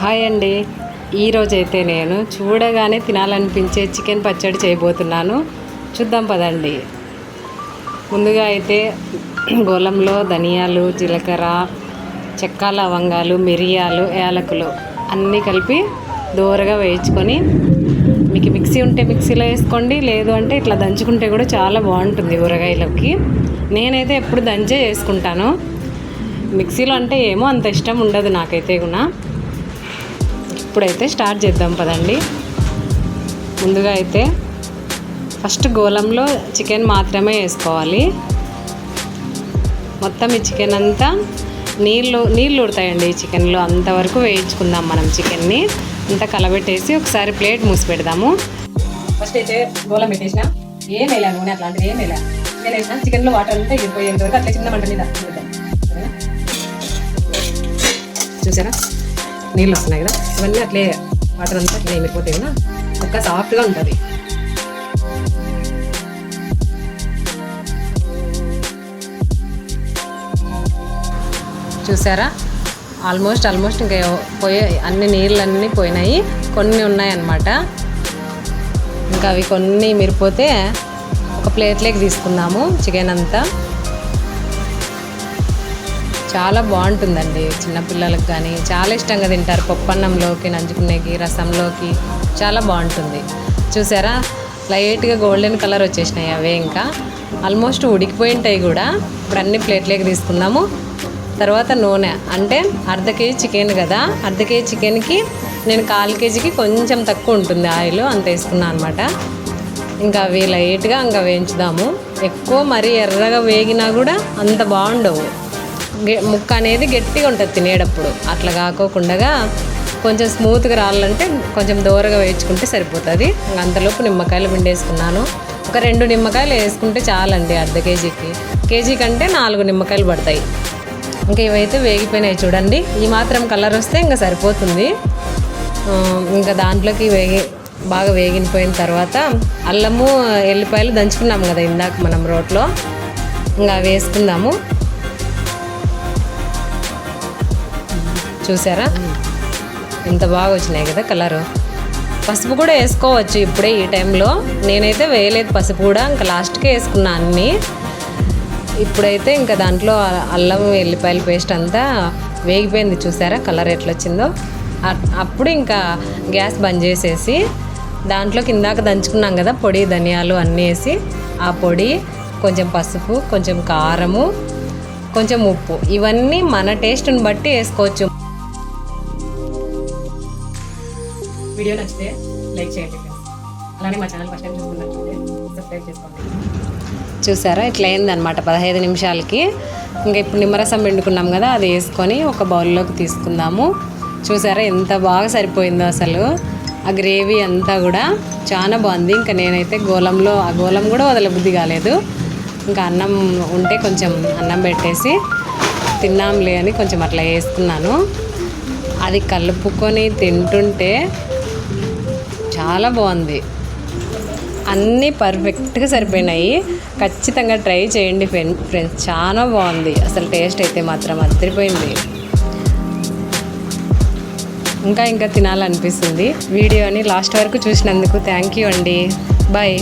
Hi అండి. ఈరోజైతే నేను చూడగానే తినాలనిపించే చికెన్ పచ్చడి చేయబోతున్నాను. చూద్దాం పదండి. ముందుగా అయితే గోలంలో ధనియాలు జీలకర్ర చెక్క లవంగాలు మిరియాలు యాలకులు అన్నీ కలిపి దూరగా వేయించుకొని మీకు మిక్సీ ఉంటే మిక్సీలో వేసుకోండి లేదు అంటే ఇట్లా దంచుకుంటే కూడా చాలా బాగుంటుంది ఊరగాయలోకి. నేనైతే ఎప్పుడు దంచే చేసుకుంటాను మిక్సీలో అంటే ఏమో అంత ఇష్టం ఉండదు నాకైతే కూడా ఇప్పుడైతే స్టార్ట్ చేద్దాం పదండి. ముందుగా అయితే ఫస్ట్ గోళంలో చికెన్ మాత్రమే వేసుకోవాలి. మొత్తం ఈ చికెన్ అంతా నీళ్ళు నీళ్ళు ఉడతాయండి ఈ చికెన్లో. అంతవరకు వేయించుకుందాం మనం చికెన్ని. అంతా కలబెట్టేసి ఒకసారి ప్లేట్ మూసి పెడదాము ఫస్ట్ అయితే గోళం పెట్టేసిన. ఏం వేయలే నూనె అట్లాంటిది ఏం వేయలే నేను వేసిన. చికెన్లో వాటర్ అంతా ఎగిరిపోయేంత వరకు అట్లా చిన్న మంట మీద చూసారా? నీళ్ళు వస్తున్నాయి కదా ఇవన్నీ అట్లే వాటర్ అంతా అట్లే వెళ్ళిపోతాయి కదా ఒక్క సాఫ్ట్గా ఉంటుంది. చూసారా? ఆల్మోస్ట్ ఆల్మోస్ట్ ఇంకా పోయే అన్ని నీళ్ళన్నీ పోయినాయి కొన్ని ఉన్నాయన్నమాట. ఇంకా అవి కొన్ని మిరిపోతే ఒక ప్లేట్లోకి తీసుకుందాము చికెన్ అంతా. చాలా బాగుంటుందండి చిన్నపిల్లలకు కానీ. చాలా ఇష్టంగా తింటారు. పప్పన్నంలోకి నంచుకునేకి రసంలోకి. చాలా బాగుంటుంది. చూసారా? లైట్గా గోల్డెన్ కలర్ వచ్చేసినాయి అవే ఇంకా. ఆల్మోస్ట్ ఉడికిపోయి ఉంటాయి కూడా. ఇప్పుడు అన్ని ప్లేట్లోకి తీసుకుందాము. తర్వాత నూనె. అంటే అర్ధ కేజీ చికెన్ కదా. అర్ధ కేజీ చికెన్కి నేను కాల్ కేజీకి కొంచెం తక్కువ ఉంటుంది ఆయిల్. అంత వేసుకున్నాను అనమాట. ఇంకా అవి లైట్గా ఇంకా వేయించుదాము. ఎక్కువ మరీ ఎర్రగా వేగినా కూడా అంత బాగుండవు. ముక్క అనేది గట్టిగా ఉంటుంది తినేటప్పుడు. అట్లా కాకోకుండా కొంచెం స్మూత్గా రావాలంటే కొంచెం దూరగా వేయించుకుంటే సరిపోతుంది. అంతలోపు నిమ్మకాయలు పిండేసుకున్నాను. ఒక రెండు నిమ్మకాయలు వేసుకుంటే చాలండి అర్ధ కేజీకి. కేజీ కంటే నాలుగు నిమ్మకాయలు పడతాయి. ఇంకా ఇవైతే వేగిపోయినాయి చూడండి. ఈ మాత్రం కలర్ వస్తే ఇంకా సరిపోతుంది. ఇంకా దాంట్లోకి వేగి బాగా వేగిపోయిన తర్వాత అల్లము ఎల్లిపాయలు దంచుకున్నాం కదా ఇందాక మనం రోట్లో. ఇంకా అవి వేసుకుందాము. చూసారా? ఎంత బాగా వచ్చినాయి కదా కలరు. పసుపు కూడా వేసుకోవచ్చు ఇప్పుడే ఈ టైంలో. నేనైతే వేయలేదు పసుపు కూడా ఇంకా లాస్ట్కే వేసుకున్నా అన్నీ. ఇప్పుడైతే ఇంకా దాంట్లో అల్లం ఎల్లిపాయల పేస్ట్ అంతా వేగిపోయింది చూసారా కలర్ ఎట్లా వచ్చిందో అప్పుడు ఇంకా గ్యాస్ బంద్ చేసేసి దాంట్లోకి ఇందాక దంచుకున్నాం కదా పొడి ధనియాలు అన్నీ వేసి ఆ పొడి కొంచెం పసుపు కొంచెం కారము కొంచెం ఉప్పు. ఇవన్నీ మన టేస్ట్ని బట్టి వేసుకోవచ్చు. వీడియో నచ్చితే లైక్ చేయండి అలానే మా ఛానల్ ఫస్ట్ టైం చూస్తున్నట్లయితే సబ్స్క్రైబ్ చేసుకోండి. చూసారా? ఇట్లా అయిందనమాట పదహైదు నిమిషాలకి. ఇంకా ఇప్పుడు నిమ్మరసం పిండుకున్నాం కదా అది వేసుకొని ఒక బౌల్లోకి తీసుకుందాము. చూసారా ఎంత బాగా సరిపోయిందో అసలు. ఆ గ్రేవీ అంతా కూడా చాలా బాగుంది. ఇంకా నేనైతే గోలంలో ఆ గోలం కూడా వదలబుద్ధి కాలేదు. ఇంకా అన్నం ఉంటే కొంచెం అన్నం పెట్టేసి తిన్నాంలే అని కొంచెం అట్లా వేసుకున్నాను అది కలుపుకొని తింటుంటే చాలా బాగుంది. అన్నీ పర్ఫెక్ట్గా సరిపోయినాయి. ఖచ్చితంగా ట్రై చేయండి ఫ్రెండ్ ఫ్రెండ్స్. చాలా బాగుంది. అసలు టేస్ట్ అయితే మాత్రం అదిరిపోయింది ఇంకా ఇంకా తినాలనిపిస్తుంది. వీడియోని లాస్ట్ వరకు చూసినందుకు థ్యాంక్ యూ అండి. బాయ్.